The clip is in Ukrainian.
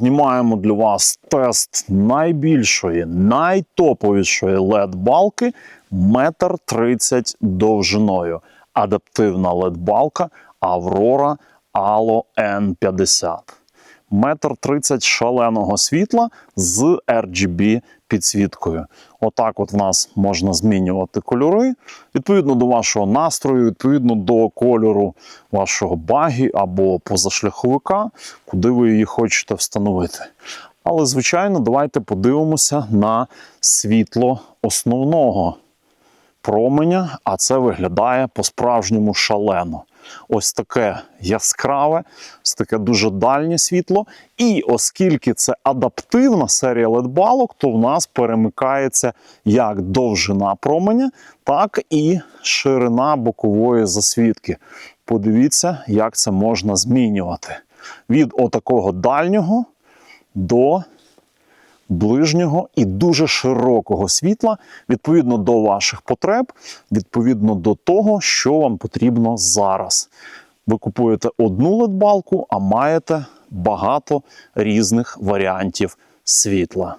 знімаємо для вас тест найбільшої, найтоповішої LED-балки метр тридцять довжиною. Адаптивна LED-балка Aurora Allo N50. Метр тридцять шаленого світла з RGB підсвіткою. Отак от в нас можна змінювати кольори відповідно до вашого настрою, відповідно до кольору вашого багі або позашляховика, куди ви її хочете встановити. Але, звичайно, давайте подивимося на світло основного променя, а це виглядає по-справжньому шалено. Ось таке яскраве, ось таке дуже дальнє світло. І оскільки це адаптивна серія LED-балок, то в нас перемикається як довжина променя, так і ширина бокової засвітки. Подивіться, як це можна змінювати. Від отакого дальнього до ближнього і дуже широкого світла відповідно до ваших потреб, відповідно до того, що вам потрібно зараз. Ви купуєте одну LED-балку, а маєте багато різних варіантів світла.